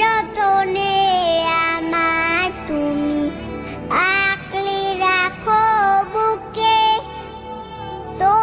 যতনে